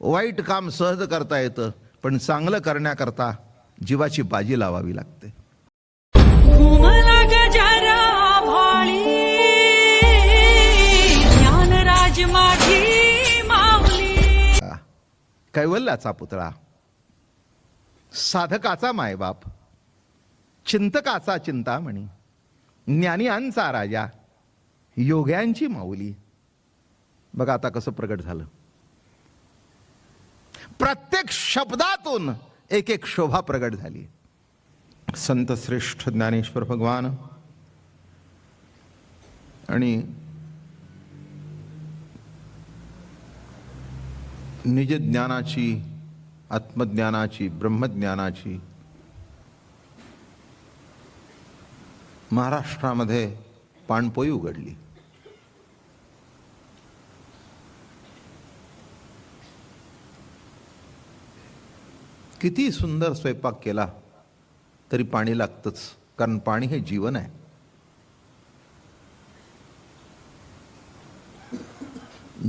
वाईट काम सहज करता येतं पण चांगलं करण्याकरता जीवाची बाजी लावावी लागते. कैवल्याचा पुतळा साधकाचा मायबाप चिंतकाचा चिंतामणी ज्ञानियांचा राजा योग्यांची माऊली. बघा आता कसं प्रगट झालं. प्रत्येक शब्दातून एक एक शोभा प्रगट झाली. संत श्रेष्ठ ज्ञानेश्वर भगवान आणि निज ज्ञानाची आत्मज्ञानाची ब्रह्मज्ञानाची महाराष्ट्रामध्ये पाणपोई उघडली. किती सुंदर स्वयंपाक केला तरी पाणी लागतंच कारण पाणी हे जीवन आहे.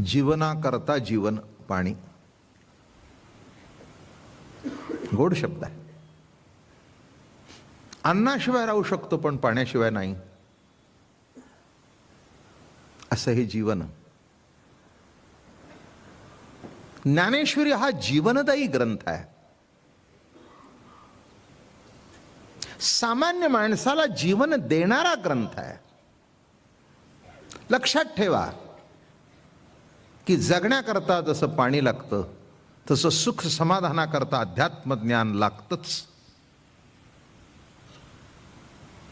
जीवनाकरता जीवन पाणी. गोड शब्द आहे. अन्नाशिवाय राहू शकतो पण पाण्याशिवाय नाही. असं हे जीवन. ज्ञानेश्वरी हा जीवनदायी ग्रंथ आहे. सामान्य माणसाला जीवन देणारा ग्रंथ आहे. लक्षात ठेवा की जगण्याकरता जसं पाणी लागतं तसं सुख समाधानाकरता अध्यात्म ज्ञान लागतंच.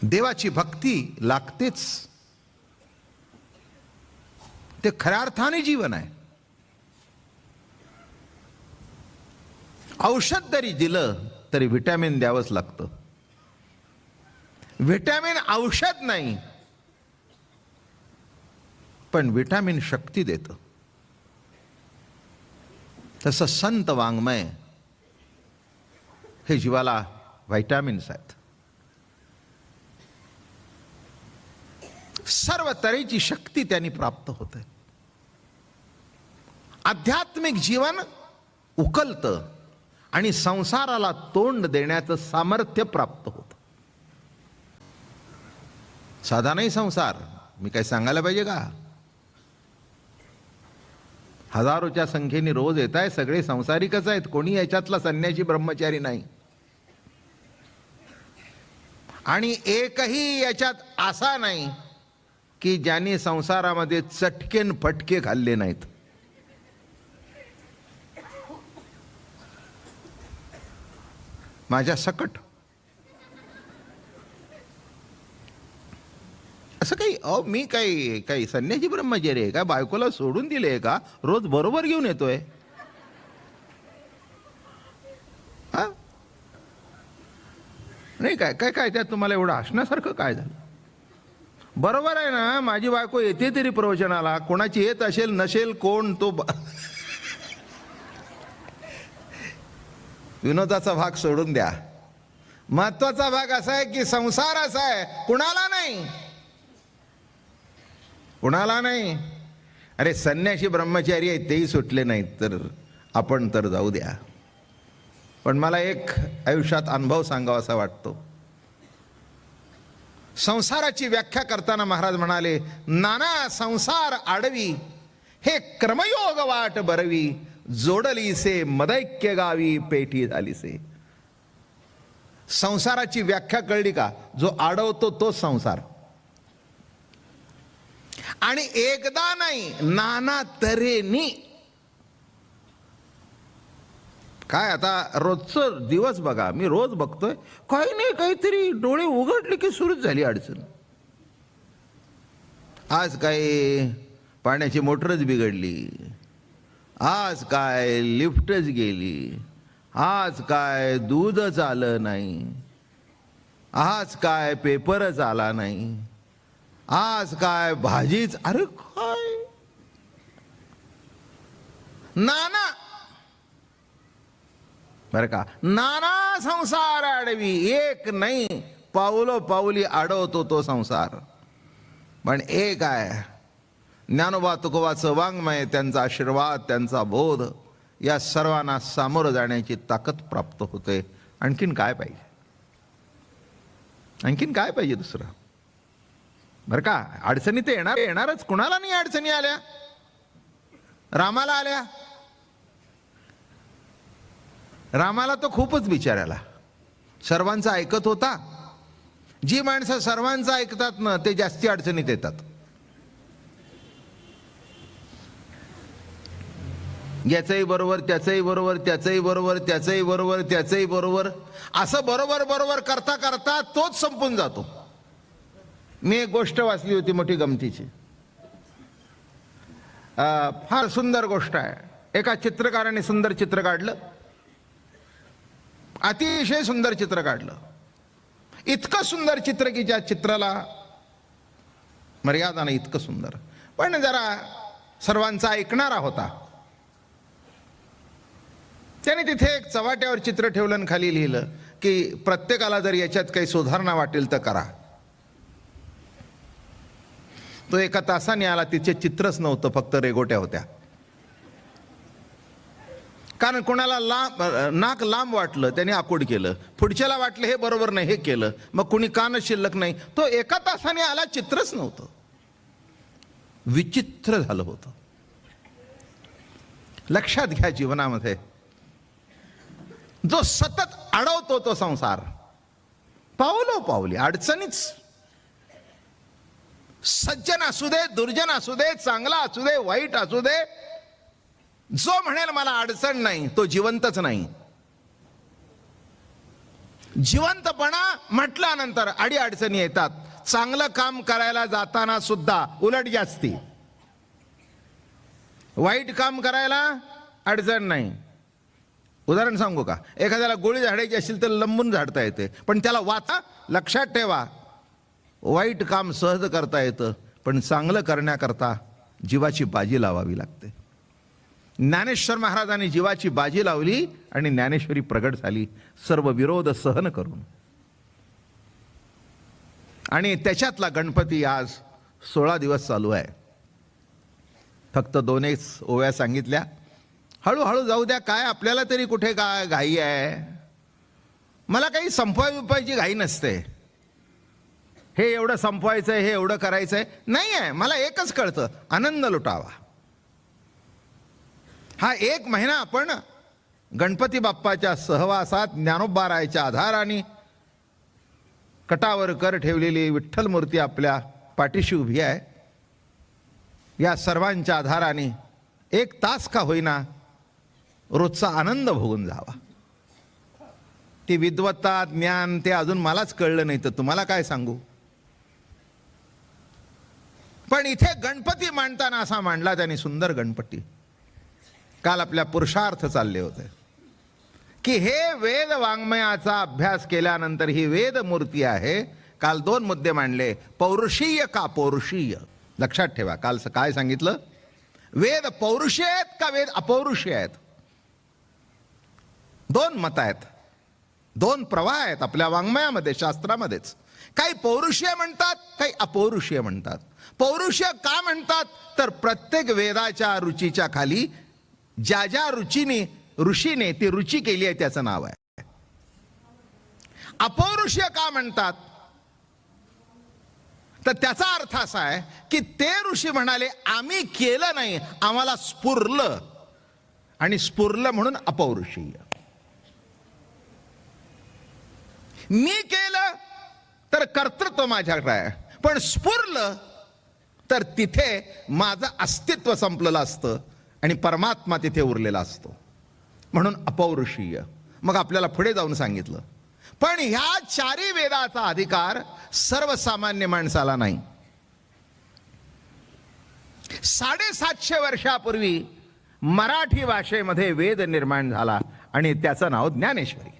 देवाची भक्ती लागतेच. ते खऱ्या अर्थाने जीवन आहे. औषध जरी दिलं तरी व्हिटॅमिन द्यावंच लागतं. व्हिटॅमिन औषध नाही. पण व्हिटॅमिन शक्ती देतं. तसं संत वाङ्मय हे जीवाला व्हायटॅमिन्स आहेत. सर्व तऱ्हेची शक्ती त्यांनी प्राप्त होते. आध्यात्मिक जीवन उकलतं आणि संसाराला तोंड देण्याचं सामर्थ्य प्राप्त होतं. साधा नाही संसार. मी काय सांगायला पाहिजे का? हजारोच्या संख्येने रोज येत आहे सगळे संसारिकच आहेत. कोणी याच्यातला संन्याशी ब्रह्मचारी नाही. आणि एकही याच्यात असा नाही की ज्यांनी संसारामध्ये चटकेन फटके खाल्ले नाहीत. माझ्या सकट असं काही अहो मी काही काही संन्यासी ब्रह्मचारी आहे का? बायकोला सोडून दिले का? रोज बरोबर घेऊन येतोय. हा? नाही काय काय काय त्यात तुम्हाला एवढं असण्यासारखं काय झालं? बरोबर आहे ना माझी बायको येते तरी प्रवचनाला. कोणाची येत असेल नसेल कोण तो ब- विनोदाचा भाग सोडून द्या. महत्त्वाचा भाग असा आहे की संसार असा आहे. कुणाला नाही. कुणाला नाही? अरे संन्याशी ब्रह्मचारी आहेत तेही सुटले नाहीत तर आपण तर जाऊ द्या. पण मला एक आयुष्यात अनुभव सांगावा असा वाटतो. संसाराची व्याख्या करताना महाराज म्हणाले नाना संसार आडवी हे क्रमयोग वाट बरवी जोडलीसे मदैक्य गावी पेटी झालीसे. संसाराची व्याख्या कळली का? जो आडवतो तोच संसार. आणि एकदा नाही नाना तऱ्हेनी. काय आता रोजचं दिवस बघा मी रोज बघतोय काही नाही काहीतरी डोळे उघडले की सुरूच झाली अडचण. आज काय पाण्याची मोटरच बिघडली. आज काय लिफ्टच गेली. आज काय दूधच आलं नाही. आज काय पेपरच आला नाही. आज काय भाजीच? अरे काय? नाना! बरं का. नाना संसार अडवी एक नाही पाऊलो पाऊली अडवतो तो संसार. पण एक आहे ज्ञानोबा तुकोबाचं वाङ्मय त्यांचा आशीर्वाद त्यांचा बोध या सर्वांना सामोरं जाण्याची ताकद प्राप्त होते. आणखीन काय पाहिजे? आणखीन काय पाहिजे दुसरं? बरं का? अडचणी ते येणार येणारच. कुणाला नाही अडचणी आल्या? रामाला आल्या? रामाला तो खूपच बिचारायला सर्वांचा ऐकत होता. जी माणसं सर्वांचं ऐकतात ना ते जास्ती अडचणीत येतात याचंही बरोबर त्याचंही बरोबर त्याचंही बरोबर त्याचंही बरोबर त्याचंही बरोबर. असं बरोबर बरोबर करता करता तोच संपून जातो. मी एक गोष्ट वाचली होती मोठी गमतीची. फार सुंदर गोष्ट आहे. एका चित्रकाराने सुंदर चित्र काढलं. अतिशय सुंदर चित्र काढलं. इतकं सुंदर चित्र की ज्या चित्राला मर्यादा नाही इतकं सुंदर. पण जरा सर्वांचा ऐकणारा होता. त्याने तिथे एक चवाट्यावर चित्र ठेवलं आणि खाली लिहिलं की प्रत्येकाला जर याच्यात काही सुधारणा वाटेल तर करा. तो एका तासाने आला तिचे चित्रच नव्हतं फक्त रेगोट्या होत्या. कारण कोणाला लांब नाक लांब वाटलं त्याने आकोड केलं. पुढच्याला वाटलं हे बरोबर नाही हे केलं. मग कुणी कान शिल्लक नाही. तो एका तासाने आला चित्रच नव्हतं. विचित्र झालं होतं. लक्षात घ्या जीवनामध्ये. जो सतत अडवतो तो संसार. पावलो पावली अडचणीच सज्जन असू दे दुर्जन असू दे चांगला असू दे वाईट असू दे जो म्हणेल मला अडचण नाही तो जिवंतच नाही. जिवंतपणा म्हटल्यानंतर अडी अडचणी येतात. चांगलं काम करायला जाताना सुद्धा उलट जास्ती. वाईट काम करायला अडचण नाही. उदाहरण सांगू का? एखाद्याला गोळी झाडायची असेल तर लंबून झाडता येते पण त्याला वाचा लक्षात ठेवा वाईट काम सहज करता येतं पण चांगलं करण्याकरता जीवाची बाजी लावावी लागते. ज्ञानेश्वर महाराजांनी जीवाची बाजी लावली आणि ज्ञानेश्वरी प्रगट झाली. सर्व विरोध सहन करून. आणि त्याच्यातला गणपती आज सोळा दिवस चालू आहे. फक्त दोनच ओव्या सांगितल्या. हळूहळू जाऊ द्या काय आपल्याला तरी कुठे काय घाई आहे? मला काही संपवाय बिपवायची घाई नसते. हे एवढं संपवायचं आहे हे एवढं करायचं आहे नाही आहे मला एकच कळतं. आनंद लुटावा. हा एक महिना आपण गणपती बाप्पाच्या सहवासात ज्ञानोबारायच्या आधाराने कटावर कर ठेवलेली विठ्ठल मूर्ती आपल्या पाठीशी उभी आहे. या सर्वांच्या आधाराने एक तास का होईना रोजचा आनंद भोगून जावा. ती विद्वत्ता ज्ञान ते अजून मलाच कळलं नाही तर तुम्हाला काय सांगू? पण इथे गणपती मांडताना असा मांडला त्याने सुंदर गणपती. काल आपल्या पुरुषार्थ चालले होते. की हे वेद वाङ्मयाचा अभ्यास केल्यानंतर ही वेद मूर्ती आहे. काल दोन मुद्दे मांडले. पौरुषीय का पौरुषीय? लक्षात ठेवा काल काय सांगितलं? वेद पौरुषी आहेत का वेद अपौरुषीय आहेत? दोन मत आहेत. दोन प्रवाह आहेत आपल्या वाङ्मयामध्ये शास्त्रामध्येच. काही पौरुषीय म्हणतात काही अपौरुषीय म्हणतात. पौरुषीय का म्हणतात? तर प्रत्येक वेदाच्या रुचीच्या खाली ज्या ज्या रुचीने ऋषीने ती रुची केली आहे त्याचं नाव आहे. अपौरुषीय का म्हणतात? तर त्याचा अर्थ असा आहे की ते ऋषी म्हणाले आम्ही केलं नाही आम्हाला स्फुरलं आणि स्फुरलं म्हणून अपौरुषीय. मी केलं तर कर्तृत्व माझ्याकडे आहे. पण स्फुरलं तर तिथे माझं अस्तित्व संपलेलं असतं आणि परमात्मा तिथे उरलेला असतो. म्हणून अपौरुषीय. मग आपल्याला पुढे जाऊन सांगितलं. पण ह्या चारी वेदाचा अधिकार सर्वसामान्य माणसाला नाही. साडेसातशे वर्षापूर्वी मराठी भाषेमध्ये वेद निर्माण झाला आणि त्याचं नाव ज्ञानेश्वरी.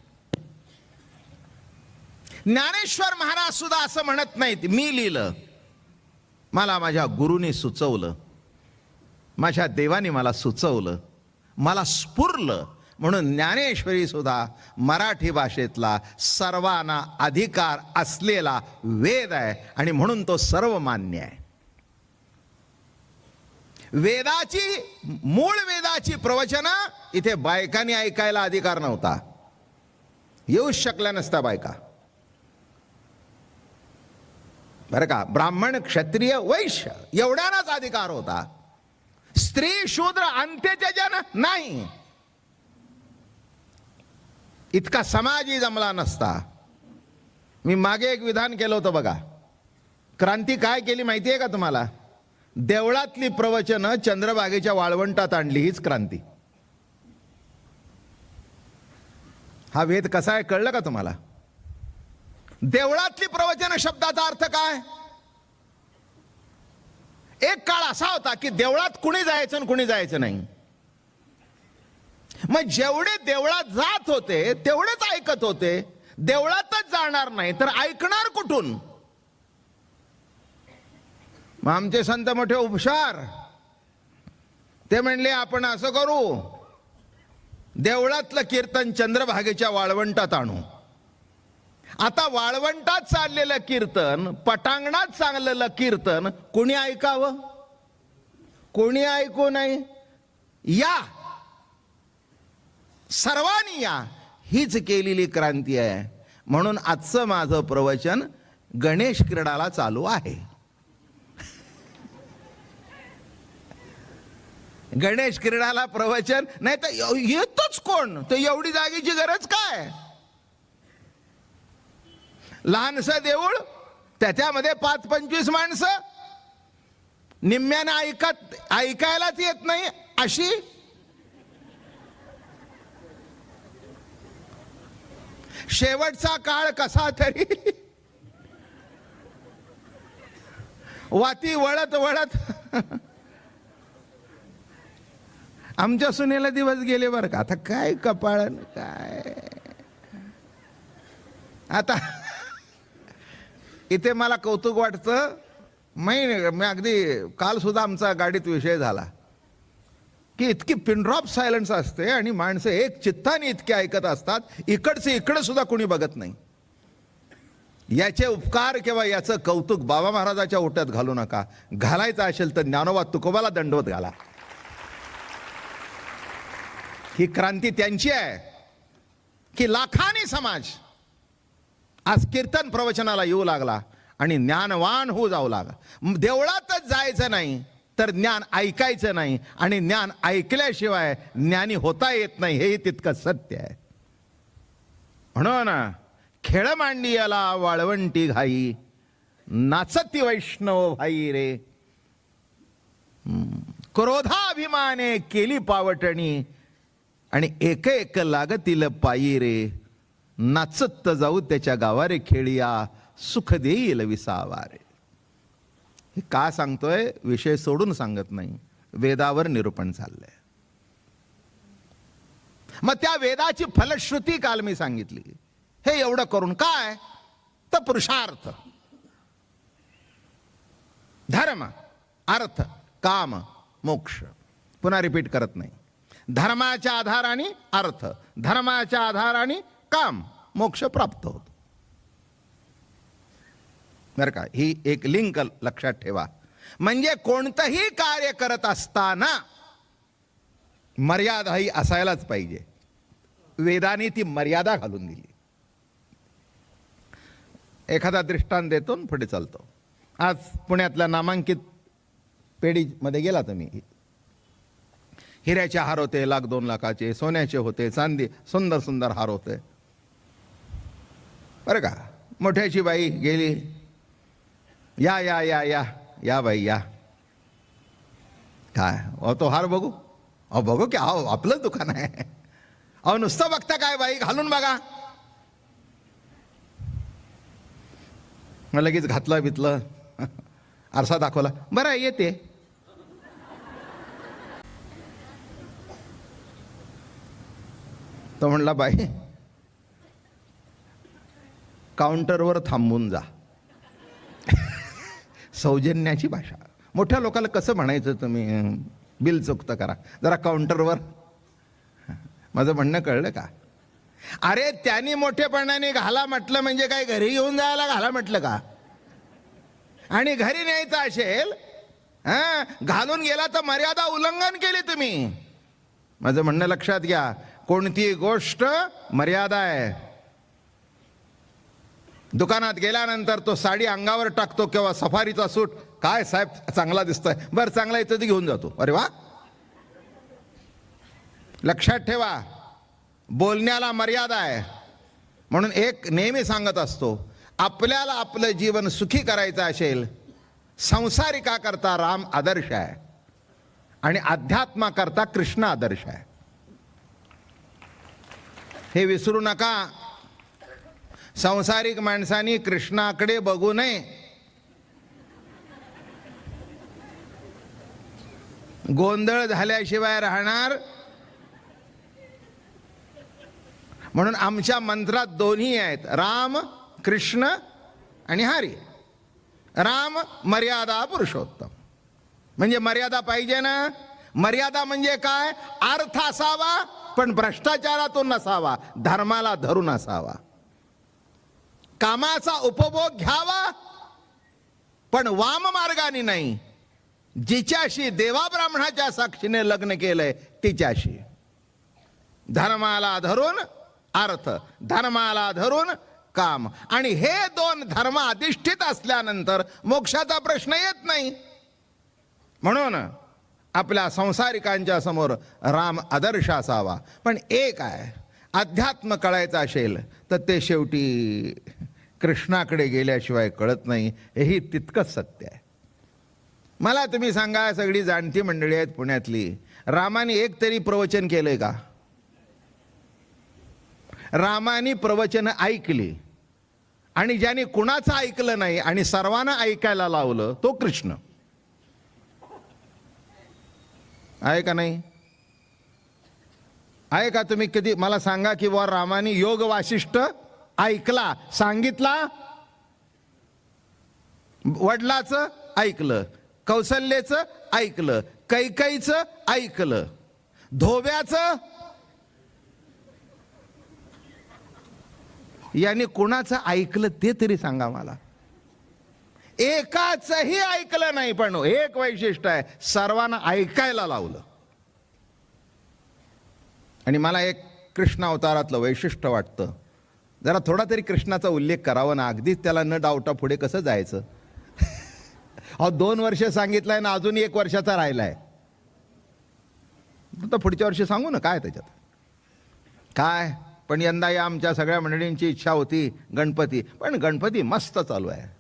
ज्ञानेश्वर महाराज सुद्धा असं म्हणत नाहीत. मी लिहिलं. मला माझ्या गुरुने सुचवलं. माझ्या देवाने मला सुचवलं. मला स्फुरलं. म्हणून ज्ञानेश्वरी सुद्धा मराठी भाषेतला सर्वांना अधिकार असलेला वेद आहे आणि म्हणून तो सर्वमान्य आहे. वेदाची मूळ वेदाची प्रवचन इथे बायकांनी ऐकायला अधिकार नव्हता. येऊच शकल्या नसत्या बायका. बरं का? ब्राह्मण क्षत्रिय वैश्य एवढ्यानाच अधिकार होता. स्त्री शूद्र अंत्यजन नाही. इतका समाजही जमला नसता. मी मागे एक विधान केलं होतं बघा. क्रांती काय केली माहिती आहे का तुम्हाला? देवळातली प्रवचनं चंद्रबागेच्या वाळवंटात आणली हीच क्रांती. हा वेद कसा आहे कळलं का तुम्हाला? देवळातली प्रवचन शब्दाचा अर्थ काय? एक काळ असा होता की देवळात कुणी जायचं आणि कुणी जायचं नाही. मग जेवढे देवळात जात होते तेवढेच ऐकत होते. देवळातच जाणार नाही तर ऐकणार कुठून? मग आमचे संत मोठे उपशार ते म्हणले आपण असं करू. देवळातलं कीर्तन चंद्रभागेच्या वाळवंटात आणू. आता वाळवंटात चाललेलं कीर्तन पटांगणात चाललेलं कीर्तन कोणी ऐकावं? कोणी ऐकू नये? या! सर्वांनी या. हीच केलेली क्रांती आहे. म्हणून आजचं माझं प्रवचन गणेश क्रीडाला चालू आहे. गणेश क्रीडाला प्रवचन नाही तर येतोच कोण? तर एवढी जागेची गरज काय? लहानसं देऊळ त्याच्यामध्ये पाच पंचवीस माणसं. निम्म्यानं ऐकत ऐकायलाच येत नाही अशी. शेवटचा काळ कसा तरी. वाती वळत वळत. आमच्या सुनेला दिवस गेले बरं का. आता काय कपाळ काय. आता इथे मला कौतुक वाटतं. मी मी अगदी कालसुद्धा आमचा गाडीत विषय झाला. की इतकी पिनड्रॉप सायलन्स असते आणि माणसं एक चित्ताने इतके ऐकत असतात. इकडचे इकडं सुद्धा कुणी बघत नाही. याचे उपकार किंवा याचं कौतुक बाबा महाराजाच्या ओट्यात घालू नका. घालायचं असेल तर ज्ञानोबा तुकोबाला दंडवत घाला. ही क्रांती त्यांची आहे. की लाखानी समाज आज कीर्तन प्रवचनाला येऊ लागला आणि ज्ञानवान होऊ जाऊ लागला. देवळातच जायचं नाही तर ज्ञान ऐकायचं नाही आणि ज्ञान ऐकल्याशिवाय ज्ञानी होता येत नाही हेही तितकं सत्य आहे. म्हणून खेळ मांडियाला वाळवंटी घाई नाचती वैष्णव भाई रे. क्रोधाभिमाने केली पावटणी आणि एक एक लागतील पायी रे. नाचत जाऊ त्याच्या गावारे खेळिया सुख देईल विसावारे. हे का सांगतोय? विषय सोडून सांगत नाही. वेदावर निरूपण चाललंय मग त्या वेदाची फलश्रुती काल मी सांगितली. हे एवढं करून काय? तर पुरुषार्थ. धर्म अर्थ काम मोक्ष. पुन्हा रिपीट करत नाही. धर्माच्या आधाराने अर्थ. धर्माच्या आधाराने काम मोक्ष प्राप्त होतो. बरं का ही एक लिंक लक्षात ठेवा. म्हणजे कोणतंही कार्य करत असताना मर्यादा ही असायलाच पाहिजे. वेदाने ती मर्यादा घालून दिली. एखादा दृष्टांत देतो पुढे चालतो. आज पुण्यातल्या नामांकित पेढीमध्ये गेला तुम्ही. हिऱ्याचे हार होते लाख दोन लाखाचे सोन्याचे होते चांदी सुंदर सुंदर हार होते. बरं का? मोठ्याची बाई गेली. या या या या या बाई या. काय? अहो तो हार बघू. अहो बघू की अहो आपलं दुकान आहे. अहो नुसतं बघता काय बाई? घालून बघा. मग लगेच घातलं बितलं. आरसा दाखवला. बरं येते. तो म्हणला बाई काउंटरवर थांबून जा. सौजन्याची भाषा. मोठ्या लोकांना कसं म्हणायचं तुम्ही? बिल चुकतं करा. जरा काउंटरवर. माझं म्हणणं कळलं का? अरे त्यांनी मोठेपणाने घाला म्हटलं म्हणजे काय? घरी येऊन जायला घाला म्हटलं का? आणि घरी न्यायचं असेल हा? घालून गेला तर मर्यादा उल्लंघन केली तुम्ही. माझं म्हणणं लक्षात घ्या. कोणतीही गोष्ट मर्यादा आहे. दुकानात गेल्यानंतर तो साडी अंगावर टाकतो किंवा सफारीचा सूट. काय साहेब चांगला दिसतोय. बरं चांगला इथं ती घेऊन जातो. अरे वा. लक्षात ठेवा. बोलण्याला मर्यादा आहे. म्हणून एक नेहमी सांगत असतो आपल्याला आपलं जीवन सुखी करायचं असेल संसारिकाकरता राम आदर्श आहे? आणि अध्यात्माकरता कृष्ण आदर्श आहे. हे विसरू नका. संसारिक माणसांनी कृष्णाकडे बघू नये. गोंधळ झाल्याशिवाय राहणार. म्हणून आमच्या मंत्रात दोन्ही आहेत. राम कृष्ण आणि हरी. राम मर्यादा पुरुषोत्तम. म्हणजे मर्यादा पाहिजे ना? मर्यादा म्हणजे काय? अर्थ असावा पण भ्रष्टाचारातून नसावा. धर्माला धरून असावा. कामाचा उपभोग घ्यावा. पण वाम मार्गाने नाही. जिच्याशी देवा ब्राह्मणाच्या साक्षीने लग्न केलंय तिच्याशी. धर्माला धरून अर्थ धर्माला धरून काम. आणि हे दोन धर्म अधिष्ठित असल्यानंतर मोक्षाचा प्रश्न येत नाही. म्हणून आपल्या संसारिकांच्या समोर राम आदर्श असावा. पण एक आहे अध्यात्म कळायचं असेल तर ते शेवटी कृष्णाकडे गेल्याशिवाय कळत नाही हेही तितकंच सत्य आहे. मला तुम्ही सांगा सगळी जाणती मंडळी आहेत पुण्यातली. रामाने एक तरी प्रवचन केलंय का? रामाने प्रवचन ऐकली. आणि ज्याने कुणाचं ऐकलं नाही आणि सर्वांना ऐकायला लावलं तो कृष्ण. आहे का नाही? आहे का तुम्ही कधी मला सांगा की वर रामाने योग वाशिष्ठ ऐकला. सांगितला? वडिलाचं ऐकलं. कौशल्याचं ऐकलं. कैकईचं ऐकलं. धोब्याचं याने कुणाचं ऐकलं ते तरी सांगा मला. एकाचही ऐकलं नाही पण एक वैशिष्ट्य आहे. सर्वांना ऐकायला लावलं. आणि मला एक कृष्ण अवतारातलं वैशिष्ट्य वाटतं. जरा थोडा तरी कृष्णाचा उल्लेख करावा ना. अगदीच त्याला न डावटा पुढे कसं जायचं? अहो दोन वर्ष सांगितलंय ना अजून एक वर्षाचा राहिलाय. तर पुढच्या वर्षी सांगू ना काय त्याच्यात? काय? पण यंदा या आमच्या सगळ्या मंडळींची इच्छा होती गणपती. पण गणपती मस्त चालू आहे.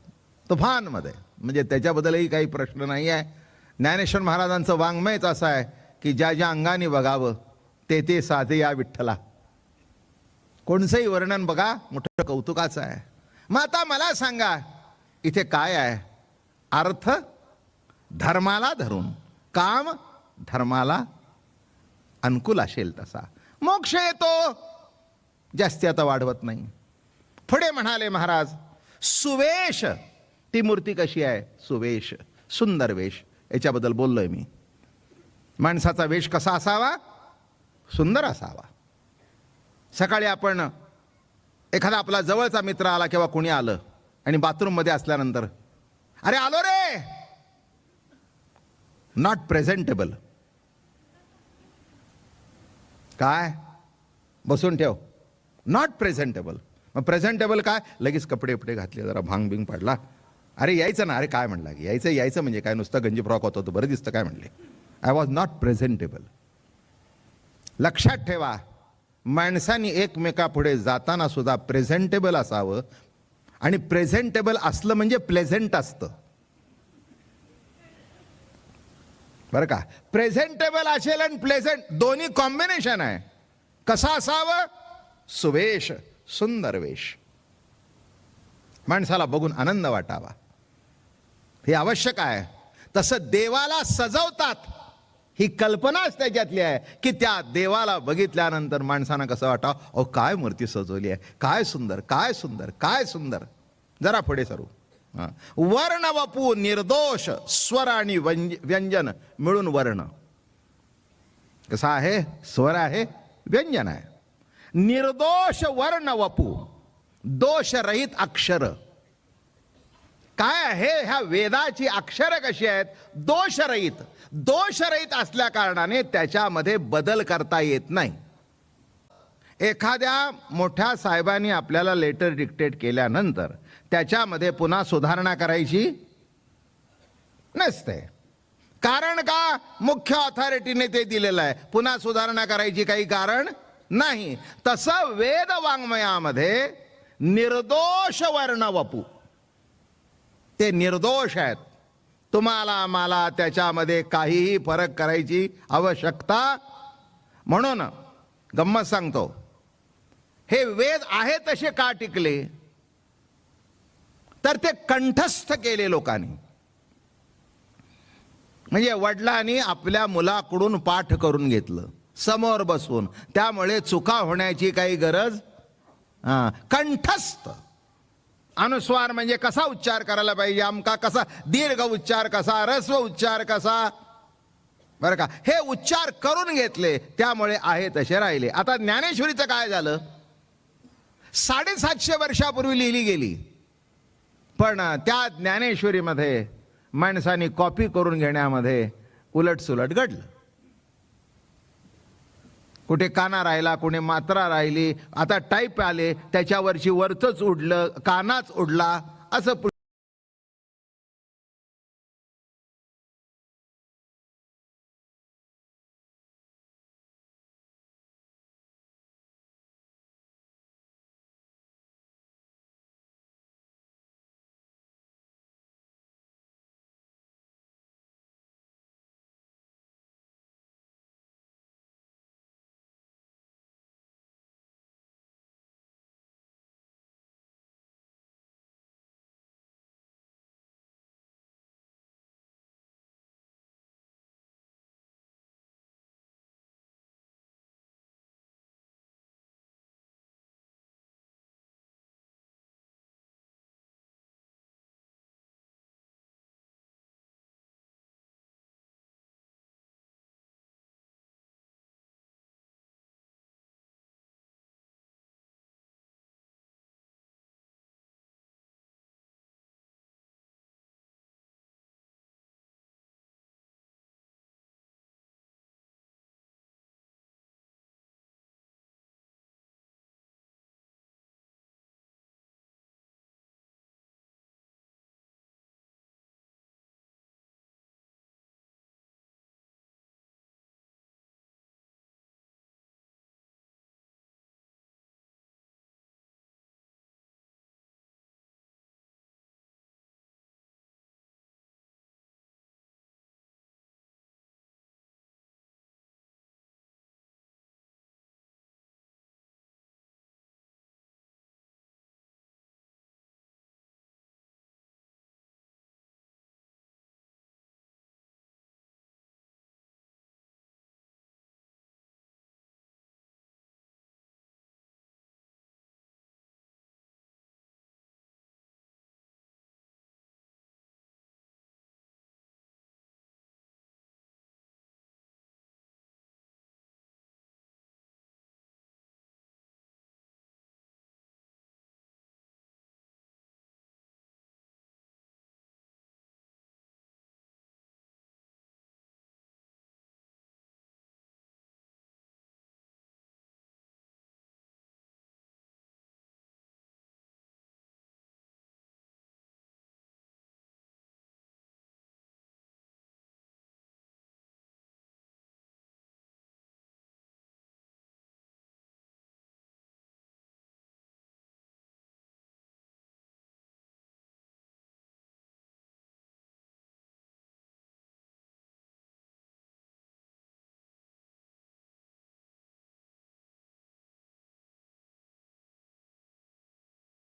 तुफानमध्ये. म्हणजे त्याच्याबद्दलही काही प्रश्न नाही आहे. ज्ञानेश्वर महाराजांचं वाङ्मयच असं आहे की ज्या ज्या अंगाने बघावं ते ते साधे या विठ्ठला. कोणचंही वर्णन बघा मोठं कौतुकाचं आहे. मग आता मला सांगा इथे काय आहे? अर्थ धर्माला धरून. काम धर्माला अनुकूल असेल तसा. मोक्ष येतो जास्ती आता वाढवत नाही. पुढे म्हणाले महाराज सुवेश ती मूर्ती कशी आहे? सुवेश सुंदर वेश. याच्याबद्दल बोललोय मी. माणसाचा वेश कसा असावा? सुंदर असावा. सकाळी आपण एखादा आपला जवळचा मित्र आला किंवा कोणी आलं आणि बाथरूममध्ये असल्यानंतर अरे आलो रे! नॉट प्रेझेंटेबल काय? बसून ठेव. नॉट प्रेझेंटेबल मग प्रेझेंटेबल काय? लगेच कपडे उपडे घातले जरा भांग बिंग पडला. अरे यायचं ना. अरे काय म्हणला की? यायचं यायचं म्हणजे काय? नुसतं गंजी फ्रॉक होतो तो बरं दिसतं काय म्हणले? आय वॉज नॉट प्रेझेंटेबल लक्षात ठेवा. माणसांनी एकमेकापुढे जाताना सुद्धा प्रेझेंटेबल असावं. आणि प्रेझेंटेबल असलं म्हणजे प्लेझेंट असतं. बरं का? प्रेझेंटेबल असेल आणि प्लेझेंट दोन्ही कॉम्बिनेशन आहे. कसं असावं? सुवेश सुंदर वेश माणसाला बघून आनंद वाटावा. हे आवश्यक आहे. तसं देवाला सजवतात. ही कल्पनाच त्याच्यातली आहे की त्या देवाला बघितल्यानंतर माणसानं कसं वाटावं अहो काय मूर्ती सजवली आहे काय सुंदर काय सुंदर काय सुंदर. जरा पुढे सरू. हां. वर्ण वपू निर्दोष स्वर आणि व्यंजन मिळून वर्ण. कसा आहे? स्वर आहे व्यंजन आहे. निर्दोष वर्ण वपू दोषरहित अक्षर. काय आहे? ह्या वेदाची अक्षरं कशी आहेत? दोषरहित. दोषरहित असल्या कारणाने त्याच्यामध्ये बदल करता येत नाही. एखाद्या मोठ्या साहेबांनी आपल्याला लेटर डिक्टेट केल्यानंतर त्याच्यामध्ये पुन्हा सुधारणा करायची नसते. कारण का? मुख्य ऑथॉरिटीने ते दिलेलं आहे. पुन्हा सुधारणा करायची काही कारण नाही. तसं वेद वाङ्मयामध्ये निर्दोष वर्ण वपू ते निर्दोष आहेत. तुम्हाला मला त्याच्यामध्ये काहीही फरक करायची आवश्यकता म्हणून गंमत सांगतो. हे वेद आहे तसे का टिकले? तर ते कंठस्थ केले लोकांनी. म्हणजे वडिलांनी आपल्या मुलाकडून पाठ करून घेतलं समोर बसून. त्यामुळे चुका होण्याची काही गरज कंठस्थ. अनुस्वार म्हणजे कसा उच्चार करायला पाहिजे? आमका कसा? दीर्घ उच्चार कसा? रस्व उच्चार कसा? बरं का? हे उच्चार करून घेतले त्यामुळे आहे तसे राहिले. आता ज्ञानेश्वरीचं काय झालं? साडेसातशे वर्षापूर्वी लिहिली गेली. पण त्या ज्ञानेश्वरीमध्ये माणसानी कॉपी करून घेण्यामध्ये उलटसुलट घडलं. कुठे काना राहिला कुठे मात्रा राहिली आता टाईप आले त्याच्यावरची वरचंच उडलं कानाच उडला असं